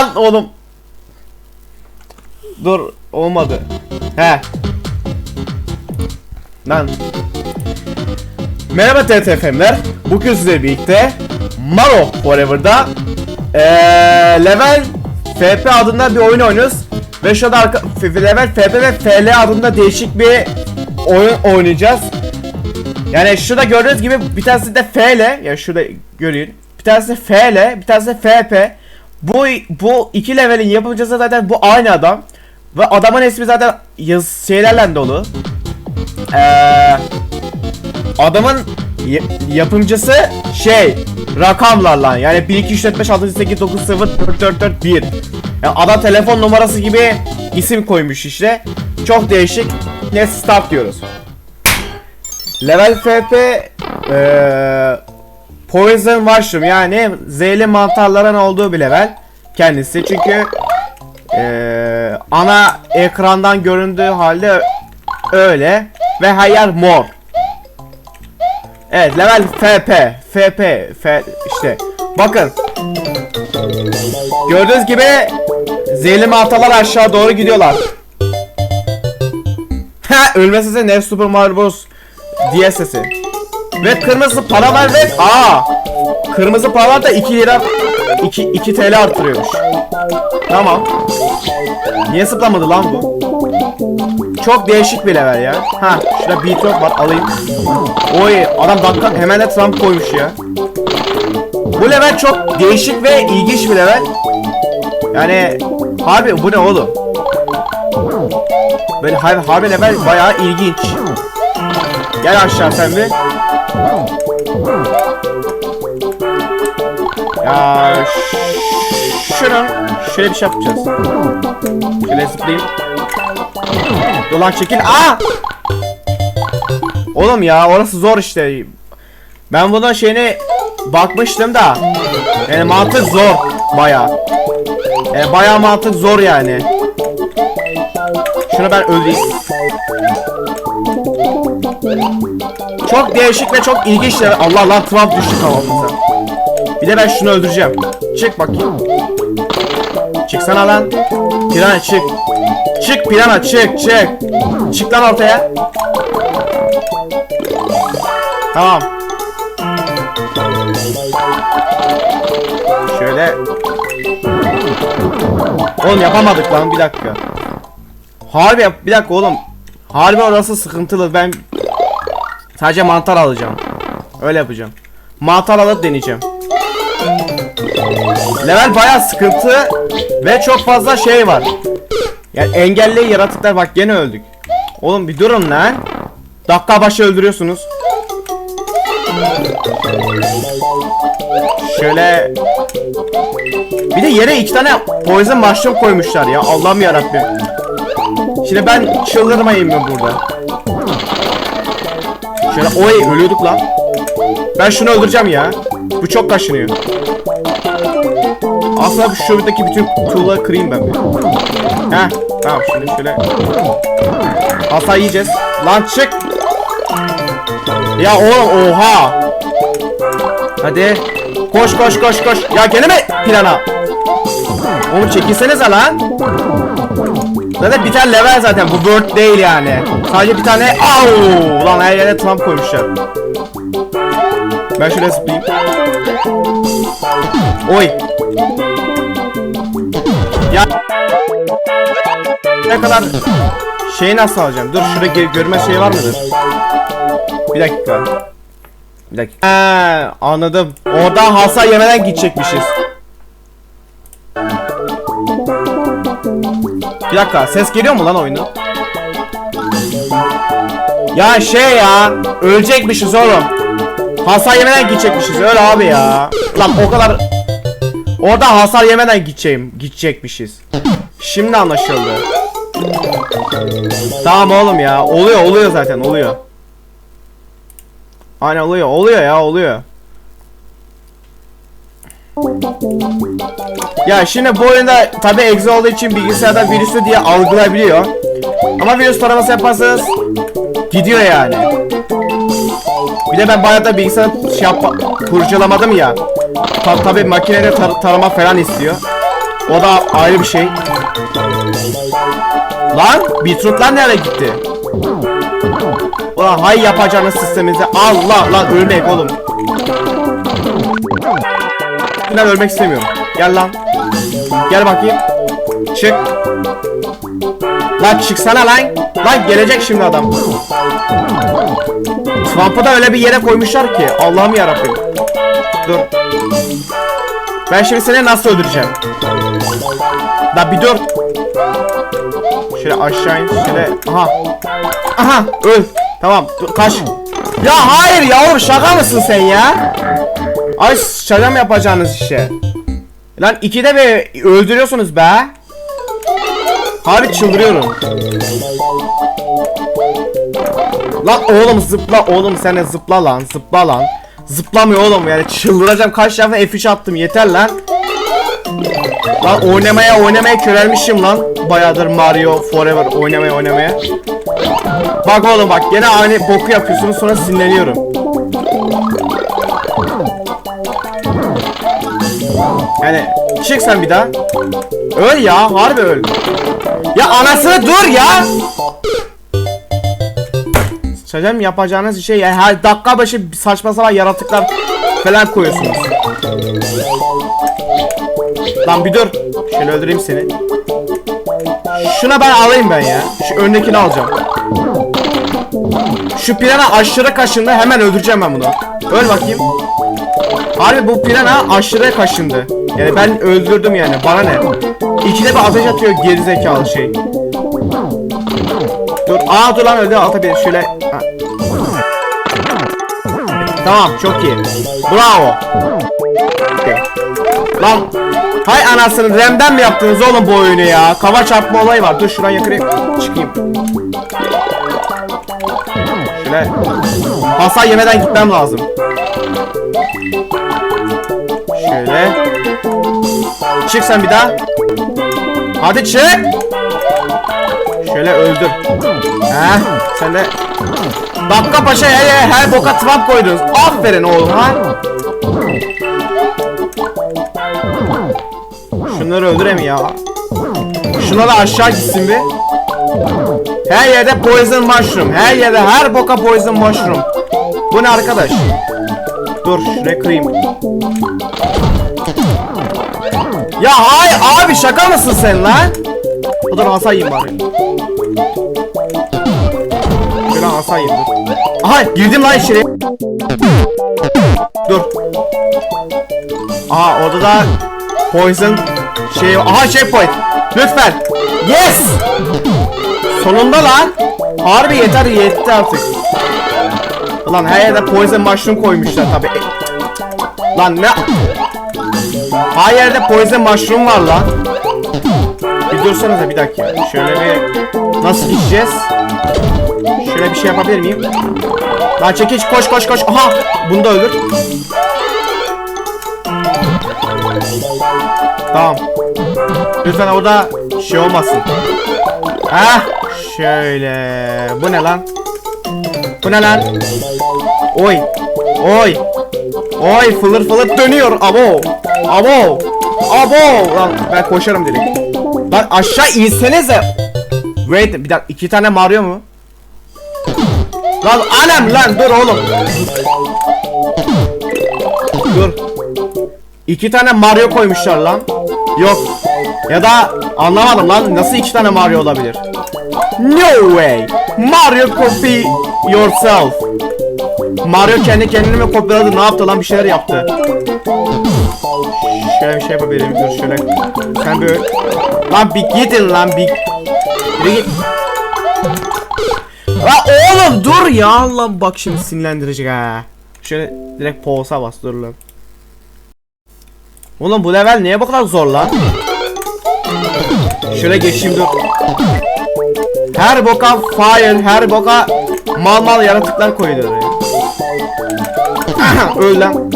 Lan oğlum. Dur olmadı. He. Lan. Merhaba TTF'ler. Bugün sizlerle birlikte Maro Forever'da eee level FP adında bir oyun oynuyoruz. Ve şu anda arka, level FP ve FL adında değişik bir oyun oynayacağız. Yani şurada gördüğünüz gibi bir tanesi de FL ya şurada görün. Bir tanesi FL, bir tanesi FP. Bu bu iki levelin yapımcısı zaten bu aynı adam. Ve adamın ismi zaten yaz şeylerle dolu. Eee adamın yapımcısı şey rakamlarla yani 1 2 3 4 5 6 7 8 9 0 4 4 4 1. Yani adam telefon numarası gibi isim koymuş işte. Çok değişik. Ne start diyoruz. Level FP eee Poison Mushroom yani zehirli mantarların olduğu bir level kendisi çünkü eee, ana ekrandan göründüğü halde öyle ve her yer mor. Evet level FP FP F işte bakın gördüğünüz gibi zehirli mantarlar aşağı doğru gidiyorlar. Ha ölme sesi ne Super Mario Bros diye sesi. Ve kırmızı para var ve aa kırmızı paralar da 2 lira 2 2 TL artırıyormuş. Tamam. Niye zıplamadı lan bu? Çok değişik bir level ya. Ha, şurada beat var alayım. Oy, adam dakika hemen de Trump koymuş ya. Bu level çok değişik ve ilginç bir level. Yani harbi bu ne oğlum? Böyle harbi, harbi level bayağı ilginç. Gel aşağı sen bir. Ya şunu şöyle bir şey yapacağız. Şöyle zıplayayım. Dolan çekil. Aa! Oğlum ya orası zor işte. Ben bunun şeyine bakmıştım da. Yani mantık zor baya. Yani baya mantık zor yani. Şunu ben öldüreyim. Çok değişik ve çok ilginç. Allah lan Trump düştü kafamıza. Bir de ben şunu öldüreceğim. Çık bakayım. Çıksana lan. Pirana çık. Çık pirana çık çık. Çık lan ortaya. Tamam. Şöyle. Oğlum yapamadık lan bir dakika. Harbi bir dakika oğlum. Harbi orası sıkıntılı ben sadece mantar alacağım. Öyle yapacağım. Mantar alıp deneyeceğim. Level bayağı sıkıntı ve çok fazla şey var. Yani engelli yaratıklar bak gene öldük. Oğlum bir durun lan. Dakika başı öldürüyorsunuz. Şöyle bir de yere iki tane poison mushroom koymuşlar ya. Allah'ım yarabbim. Şimdi ben çıldırmayayım mı burada? Şöyle oy ölüyorduk lan. Ben şunu öldüreceğim ya. Bu çok kaşınıyor. Aslında şu şuradaki bütün tuğla kırayım ben. Heh tamam şimdi şöyle. Hasar yiyeceğiz. Lan çık. Ya oğlum oha. Hadi. Koş koş koş koş. Ya gene mi plana? Oğlum çekilsenize lan. Zaten bir tane level zaten bu bird değil yani. Sadece bir tane au lan her yere Trump koymuşlar. Ben şöyle zıplayayım. Oy. Ya ne kadar şeyi nasıl alacağım? Dur şurada gö- görme şey var mıdır? Bir dakika. Bir dakika. Ha, anladım. Oradan hasar yemeden gidecekmişiz. Bir dakika ses geliyor mu lan oyunu? Ya şey ya ölecekmişiz oğlum. Hasar yemeden gidecekmişiz öyle abi ya. Lan o kadar Orada hasar yemeden gideceğim gidecekmişiz. Şimdi anlaşıldı. Tamam oğlum ya oluyor oluyor zaten oluyor. Aynen oluyor oluyor ya oluyor. Ya şimdi bu oyunda tabi exe olduğu için bilgisayarda virüsü diye algılayabiliyor. Ama virüs taraması yaparsanız gidiyor yani. Bir de ben bayağı da bilgisayar şey yapma, kurcalamadım ya. Ta tabi makinede tar- tarama falan istiyor. O da ayrı bir şey. Lan Beetroot'lar nereye gitti? Ulan hay yapacağınız sisteminize Allah lan ölmek oğlum. Ben ölmek istemiyorum. Gel lan. Gel bakayım. Çık. Lan çıksana lan. Lan gelecek şimdi adam. Swamp'ı da öyle bir yere koymuşlar ki. Allah'ım yarabbim. Dur. Ben şimdi seni nasıl öldüreceğim? La bir dur. Şöyle aşağı in. Şöyle. Aha. Aha. Öl. Tamam. Dur kaç. Ya hayır yavrum şaka mısın sen ya? Ay mı yapacağınız işe? Lan ikide bir öldürüyorsunuz be. Harbi çıldırıyorum. Lan oğlum zıpla oğlum sen de zıpla lan zıpla lan. Zıplamıyor oğlum yani çıldıracağım kaç defa F3 attım yeter lan. Lan oynamaya oynamaya körelmişim lan. Bayağıdır Mario Forever oynamaya oynamaya. Bak oğlum bak gene aynı boku yapıyorsunuz sonra sinirleniyorum. Yani çık sen bir daha. Öl ya harbi öl. Ya anasını dur ya. Hocam yapacağınız şey ya her dakika başı saçma sapan yaratıklar falan koyuyorsunuz. Lan bir dur. Şöyle öldüreyim seni. Şuna ben alayım ben ya. Şu öndekini alacağım. Şu pirana aşırı kaşındı. Hemen öldüreceğim ben bunu. Öl bakayım. Harbi bu pirana aşırı kaşındı. Yani ben öldürdüm yani. Bana ne? İkide bir ateş atıyor gerizekalı şey. Dur. Aa dur lan öldü. Alta bir şöyle. Ha. Tamam çok iyi. Bravo. Okey. Lan hay anasını remden mi yaptınız oğlum bu oyunu ya? Kafa çarpma olayı var. Dur şuradan yakırayım. Çıkayım. Şöyle. Hasar yemeden gitmem lazım. Şöyle. Çık sen bir daha. Hadi çık. Şöyle öldür. Heh, sen de Dakika paşa her, her, boka trap koydunuz. Aferin oğlum ha. Şunları öldüreyim ya. Şuna da aşağı gitsin bir. Her yerde poison mushroom. Her yerde her boka poison mushroom. Bu ne arkadaş? Dur şuraya kırayım. Ya hay abi şaka mısın sen lan? O da hasar yiyeyim bari. Şöyle hasar yiyeyim dur. Aha girdim lan içeri. Dur. Aha orada da poison şey aha checkpoint. Lütfen. Yes. Sonunda lan. Harbi yeter yetti artık. Lan her yerde poison mushroom koymuşlar tabi. Lan ne? Her yerde poison mushroom var lan. Bir dursanıza bir dakika. Şöyle bir nasıl gideceğiz? Şöyle bir şey yapabilir miyim? Lan çekiç koş koş koş. Aha! Bunu da öldür. Tamam. Lütfen orada şey olmasın. Ha? Şöyle. Bu ne lan? Bu ne lan? Oy. Oy. Oy fılır fılır dönüyor. Abo. Abo. Abo. Lan ben koşarım direkt. Lan aşağı insenize. Wait bir dakika iki tane Mario mu? Lan anam lan dur oğlum. Dur. İki tane Mario koymuşlar lan. Yok. Ya da anlamadım lan nasıl iki tane Mario olabilir? No way. Mario copy yourself. Mario kendi kendini mi kopyaladı ne yaptı lan bir şeyler yaptı. Şöyle bir şey yapabilirim dur şöyle. Sen bir Lan bir gidin lan bir. Bir git. La oğlum dur ya Allah bak şimdi sinirlendirecek ha. Şöyle direkt pause'a bas dur lan. Oğlum bu level niye bu kadar zor lan? Şöyle geçeyim dur. Her boka fire, her boka mal mal yaratıklar koydu oraya. Öl lan.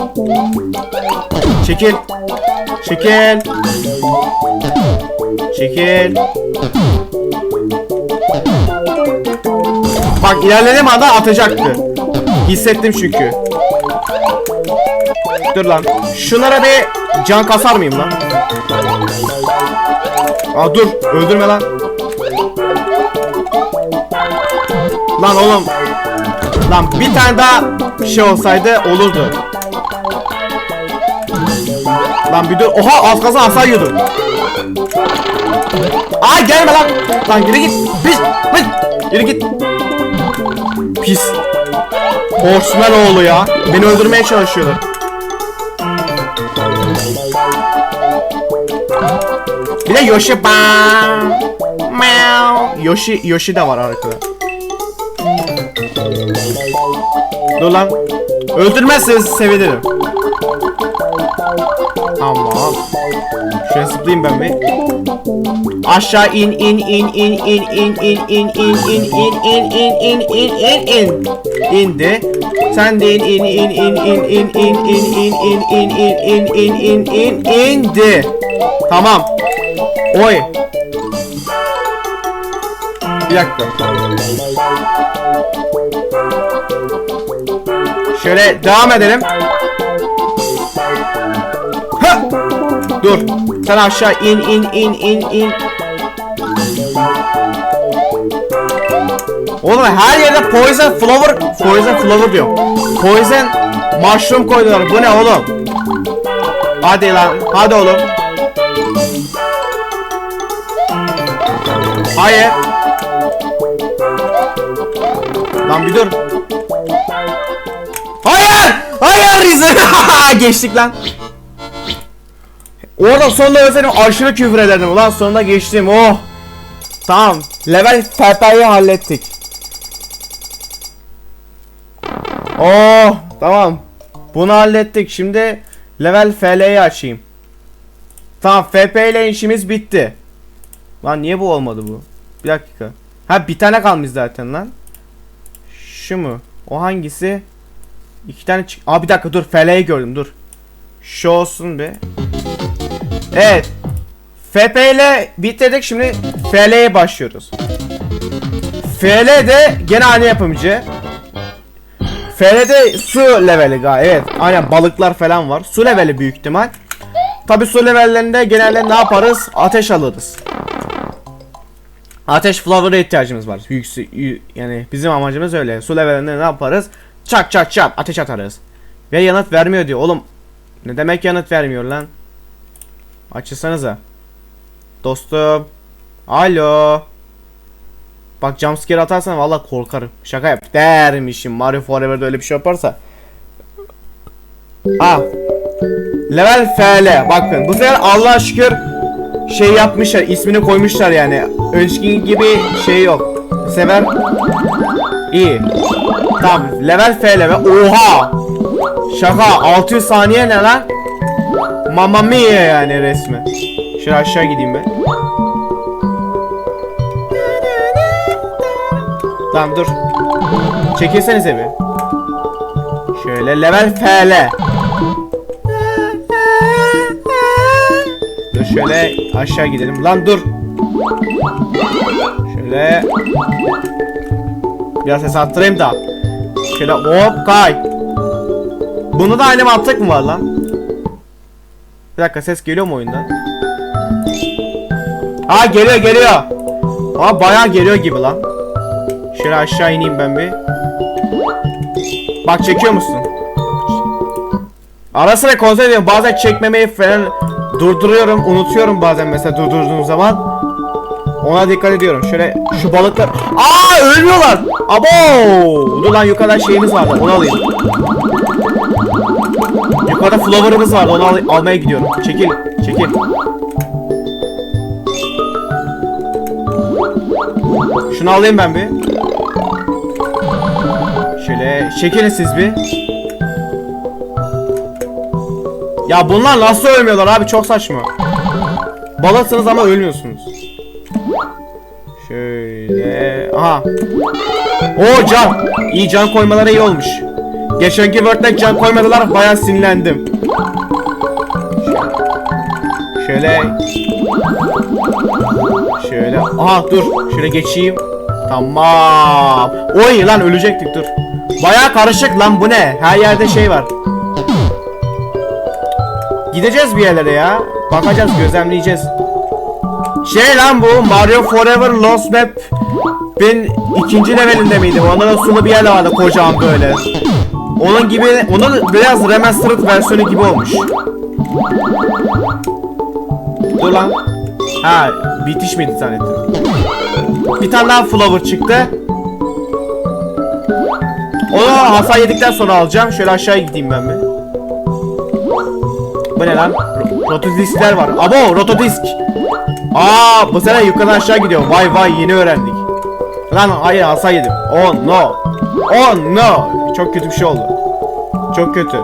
Çekil. Çekil. Çekil. Bak ilerlediğim anda atacaktı. Hissettim çünkü. Dur lan. Şunlara bir can kasar mıyım lan? Aa dur. Öldürme lan. Lan oğlum. Lan bir tane daha şey olsaydı olurdu. Lan bir dur. Oha az kalsın hasar yiyordu. Aa gelme lan. Lan yürü git. Pis. Pis. Yürü git. Pis. Horseman oğlu ya. Beni öldürmeye çalışıyorlar. Bir de Yoshi bam. Meow. Yoshi Yoshi de var arkada. Dur lan. Öldürmezseniz sevinirim. Tamam. Şöyle zıplayayım ben bir. Aşağı in in in in in in in in in in in in in in in in in indi. Sen de in in in in in in in in in in in in in in indi. Tamam. Oy. Bir dakika. Şöyle devam edelim. Ha! Dur. Sen aşağı in in in in in. Oğlum her yerde poison flower, poison flower diyor. Poison mushroom koydular. Bu ne oğlum? Hadi lan, hadi oğlum. Hayır. Lan bir dur. Hayır! Hayır Rize! Geçtik lan. Orada sonunda efendim aşırı küfür ederdim. Ulan sonunda geçtim. Oh. Tamam. Level FP'yi hallettik. Oh. Tamam. Bunu hallettik. Şimdi level FL'yi açayım. Tamam FP ile işimiz bitti. Lan niye bu olmadı bu? Bir dakika. Ha bir tane kalmış zaten lan. Şu mu? O hangisi? İki tane çık. Aa bir dakika dur FL'yi gördüm dur. Şu olsun be. Evet. FP ile bitirdik şimdi FL'ye başlıyoruz. FL de gene aynı yapımcı. FL'de su leveli galiba evet. Aynen balıklar falan var. Su leveli büyük ihtimal. Tabi su levellerinde genelde ne yaparız? Ateş alırız. Ateş flower'a ihtiyacımız var. Büyük y- yani bizim amacımız öyle. Su levelinde ne yaparız? Çak çak çak ateş atarız. Ve yanıt vermiyor diyor. Oğlum ne demek yanıt vermiyor lan? Açılsanıza. Dostum. Alo. Bak jumpscare atarsan valla korkarım. Şaka yap dermişim. Mario Forever'da öyle bir şey yaparsa. Ah. Level FL. Bakın bu sefer Allah'a şükür şey yapmışlar. ismini koymuşlar yani. Önceki gibi şey yok. Bu sefer iyi. Tamam. Level FL ve oha. Şaka 600 saniye ne lan? Mamma mia yani resmi. Şöyle aşağı gideyim ben. Tamam dur. Çekilsenize bir. Şöyle level FL. Şöyle aşağı gidelim. Lan dur. Şöyle. Biraz ses arttırayım da. Şöyle hop kay. Bunu da aynı mantık mı var lan? Bir dakika ses geliyor mu oyundan? Aa geliyor geliyor. Aa bayağı geliyor gibi lan. Şöyle aşağı ineyim ben bir. Bak çekiyor musun? Ara sıra kontrol ediyorum. Bazen çekmemeyi falan durduruyorum. Unutuyorum bazen mesela durdurduğum zaman. Ona dikkat ediyorum. Şöyle şu balıklar. Aa ölmüyorlar. Abo! Dur lan yukarıda şeyimiz vardı. Onu alayım. Yukarıda flower'ımız vardı. Onu al- almaya gidiyorum. Çekil. Çekil. Şunu alayım ben bir. Şöyle çekilin siz bir. Ya bunlar nasıl ölmüyorlar abi çok saçma. Balıksınız ama ölmüyorsunuz. Şöyle. Aha. O can. İyi can koymaları iyi olmuş. Geçenki Word'den can koymadılar bayağı sinirlendim. Şöyle. Şöyle. Aha dur. Şöyle geçeyim. Tamam. Oy lan ölecektik dur. Bayağı karışık lan bu ne? Her yerde şey var. Gideceğiz bir yerlere ya. Bakacağız, gözlemleyeceğiz. Şey lan bu Mario Forever Lost Map ben ikinci levelinde miydi? Onda da sulu bir yer vardı kocaman böyle. Onun gibi, onun biraz remastered versiyonu gibi olmuş. Dur lan. Ha, bitiş miydi zannettim. Bir tane daha flower çıktı. Onu hasar yedikten sonra alacağım. Şöyle aşağıya gideyim ben bir. Bu ne lan? Ro- Rotodiskler var. Abo rotodisk. Aa bu sene yukarıdan aşağı gidiyor. Vay vay yeni öğrendik. Lan hayır hasar yedim. Oh no. Oh no. Çok kötü bir şey oldu. Çok kötü.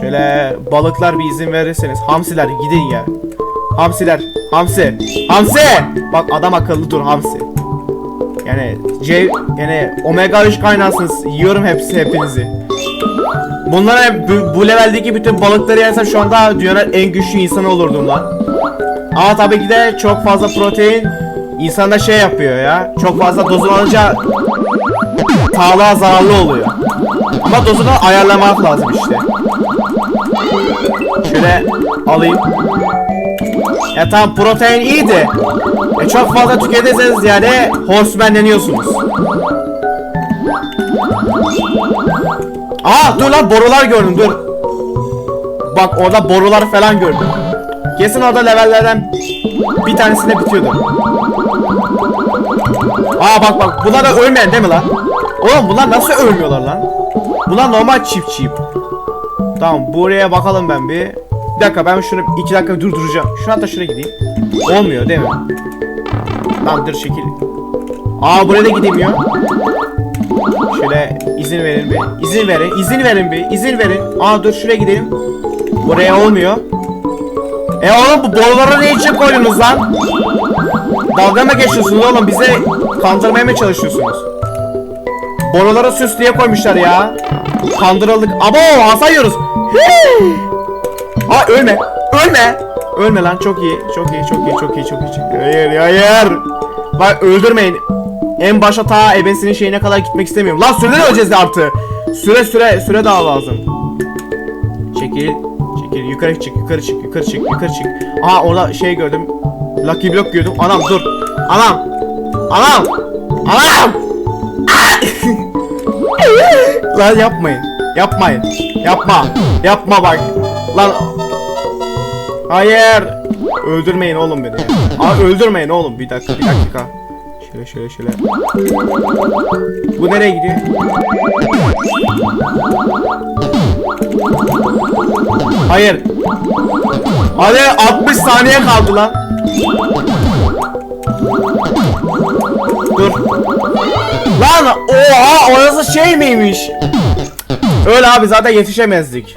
Şöyle balıklar bir izin verirseniz. Hamsiler gidin ya. Hamsiler. Hamsi. Hamsi. Bak adam akıllı dur Hamsi. Yani C yani omega 3 kaynağısınız. Yiyorum hepsi hepinizi. Bunlara bu, bu leveldeki bütün balıkları yersem şu anda dünyanın en güçlü insanı olurdum lan. Ama tabii ki de çok fazla protein insanda şey yapıyor ya. Çok fazla dozunu alınca sağlığa zararlı oluyor. Ama dozunu ayarlamak lazım işte. Şöyle alayım. Ya tamam protein iyi de e çok fazla tüketirseniz yani horsemanleniyorsunuz. Aa dur lan borular gördüm dur. Bak orada borular falan gördüm. Kesin orada levellerden bir tanesinde bitiyordu. Aa bak bak bunlar da ölmeyen değil mi lan? Oğlum bunlar nasıl ölmüyorlar lan? Bunlar normal çift çift. Tamam buraya bakalım ben bir. Bir dakika ben şunu iki dakika durduracağım. Şu hatta şuraya gideyim. Olmuyor değil mi? Tamam dur şekil. Aa buraya da gidemiyor. Şöyle izin verin bir. İzin verin. izin verin bir. İzin verin. Aa dur şuraya gidelim. Buraya olmuyor. E oğlum bu boruları ne için koydunuz lan? Dalga mı geçiyorsunuz oğlum? Bize kandırmaya mı çalışıyorsunuz? Borulara süs diye koymuşlar ya. Kandırıldık. Abo hasar. Aa ölme. Ölme. Ölme lan. Çok iyi. Çok iyi. Çok iyi. Çok iyi. Çok iyi. Hayır hayır. Bak öldürmeyin. En başa ta ebesinin şeyine kadar gitmek istemiyorum. Lan süreden öleceğiz de artı. Süre süre süre daha lazım. Çekil. Çekil. Yukarı çık. Yukarı çık. Yukarı çık. Yukarı çık. Aha orada şey gördüm. Lucky block gördüm. Anam dur. Anam. Anam. Anam. Lan yapmayın. Yapmayın. Yapma. Yapma bak. Lan. Hayır. Öldürmeyin oğlum beni. Aa öldürmeyin oğlum. Bir dakika, bir dakika. Şöyle şöyle şöyle. Bu nereye gidiyor? Hayır. Hadi 60 saniye kaldı lan. Dur. Lan oha orası şey miymiş? Öyle abi zaten yetişemezdik.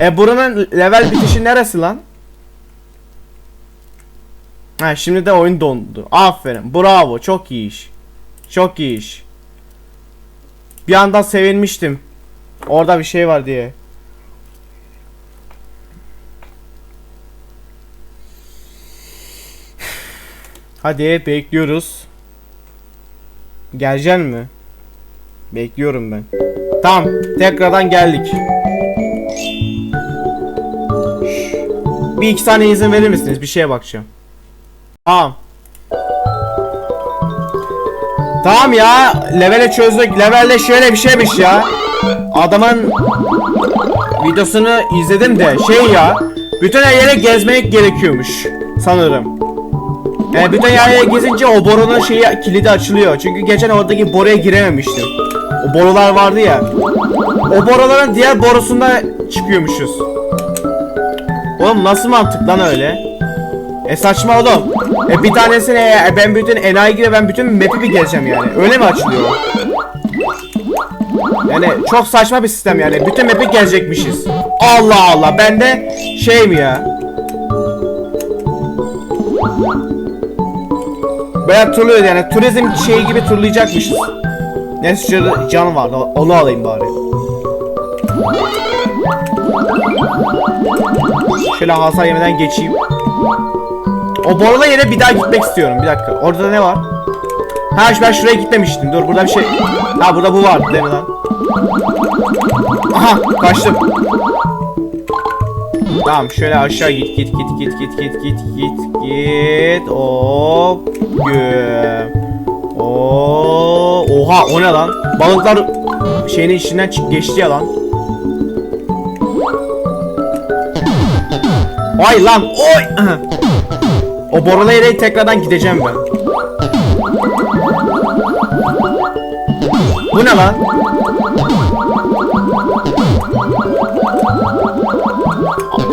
E buranın level bitişi neresi lan? Ha şimdi de oyun dondu. Aferin. Bravo. Çok iyi iş. Çok iyi iş. Bir anda sevinmiştim. Orada bir şey var diye. Hadi bekliyoruz. Geleceksin mi? Bekliyorum ben. Tamam, tekrardan geldik. Bir iki tane izin verir misiniz? Bir şeye bakacağım. Tamam. Tamam ya, levele çözdük. Levelde şöyle bir şeymiş ya. Adamın videosunu izledim de şey ya. Bütün her yere gezmek gerekiyormuş sanırım. Yani bütün her yere gezince o borunun şeyi kilidi açılıyor. Çünkü geçen oradaki boruya girememiştim. O borular vardı ya. O boruların diğer borusunda çıkıyormuşuz. Oğlum nasıl mantık lan öyle? E saçma oğlum. E bir tanesine e, ben bütün enayi gibi ben bütün map'i bir gezeceğim yani. Öyle mi açılıyor? Yani çok saçma bir sistem yani. Bütün map'i gezecekmişiz. Allah Allah. Ben de şey mi ya? Baya turluyor yani. Turizm şeyi gibi turlayacakmışız. Neyse şurada can vardı. Onu alayım bari. Şöyle hasar yemeden geçeyim. O borula yere bir daha gitmek istiyorum. Bir dakika. Orada ne var? Ha ben şuraya gitmemiştim. Dur burada bir şey. Ha burada bu var değil mi lan? Aha kaçtım. Tamam şöyle aşağı git git git git git git git git git hop güm. Oha o ne lan? Balıklar şeyin içinden geçti ya lan. Ay lan oy. O yere tekrardan gideceğim ben. Bu ne lan?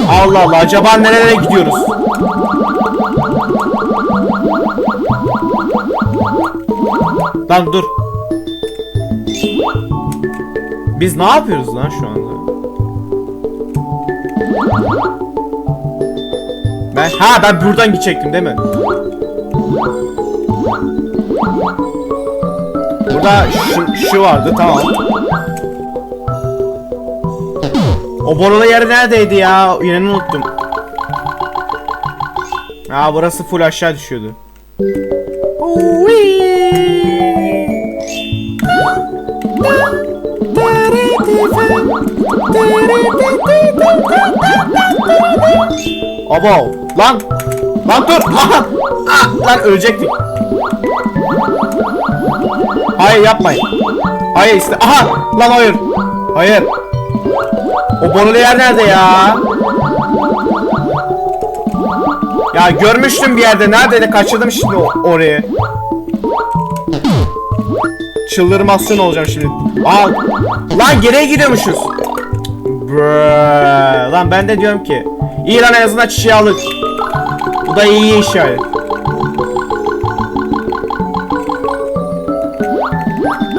Allah Allah acaba nerelere gidiyoruz? Lan dur. Biz ne yapıyoruz lan şu anda? Ben ha ben buradan gidecektim değil mi? Burada şu, şu vardı tamam. O borulu yeri neredeydi ya? Yine unuttum. Aa burası full aşağı düşüyordu. Abo lan lan dur aha ah, lan ölecektik. Hayır yapmayın. Hayır iste aha lan hayır. Hayır. O borulu yer nerede ya? Ya görmüştüm bir yerde. Neredeydi? Kaçırdım şimdi orayı. Çıldırmazsın olacağım şimdi. Aa, lan geriye gidiyormuşuz. Brrr. Lan ben de diyorum ki. İyi lan en azından çiçeği aldık. Da iyi işaret.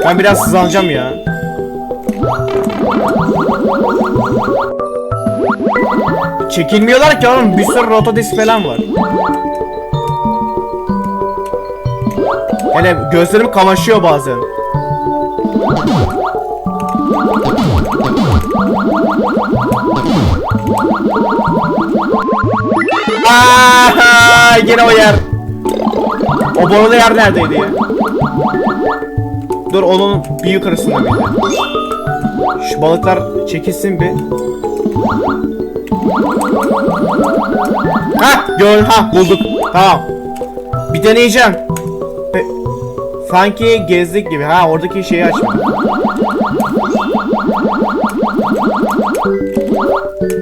Ben biraz hızlanacağım ya. Çekilmiyorlar ki oğlum bir sürü rotodis falan var. Hele gözlerim kamaşıyor bazen. Aa, yine o yer. O borulu yer neredeydi ya? Dur onun bir yukarısında mıydı? Şu balıklar çekilsin bir. Ha gör ha bulduk. Tamam. Bir deneyeceğim. E, sanki gezdik gibi. Ha oradaki şeyi açma.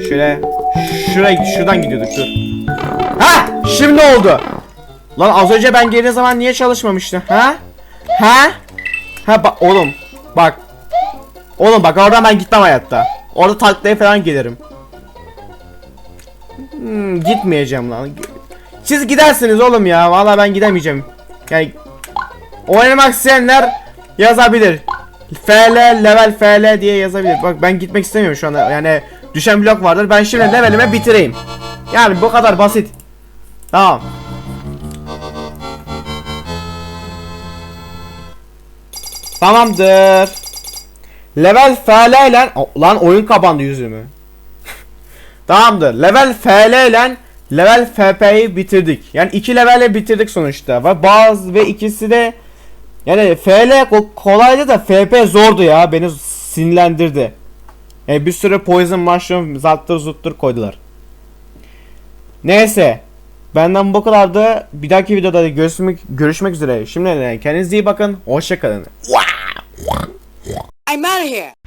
Şöyle şuraya şuradan gidiyorduk dur. Ha şimdi oldu. Lan az önce ben geldiği zaman niye çalışmamıştı? Ha? Ha? Ha bak oğlum bak. Oğlum bak oradan ben gitmem hayatta. Orada taklaya falan gelirim. Hmm, gitmeyeceğim lan. Siz gidersiniz oğlum ya. Vallahi ben gidemeyeceğim. Yani oynamak isteyenler yazabilir. FL level FL diye yazabilir. Bak ben gitmek istemiyorum şu anda. Yani düşen blok vardır. Ben şimdi levelime bitireyim. Yani bu kadar basit. Tamam. Tamamdır. Level FL ile O, lan oyun kapandı yüzümü. Tamamdır. Level FL ile level FP'yi bitirdik. Yani iki levelle bitirdik sonuçta. Ve bazı ve ikisi de yani FL ko- kolaydı da FP zordu ya. Beni sinirlendirdi. Yani bir sürü poison mushroom zattır zuttur koydular. Neyse. Benden bu kadardı. Bir dahaki videoda görüşmek, görüşmek üzere. Şimdi kendinize iyi bakın. Hoşçakalın. I'm out of here.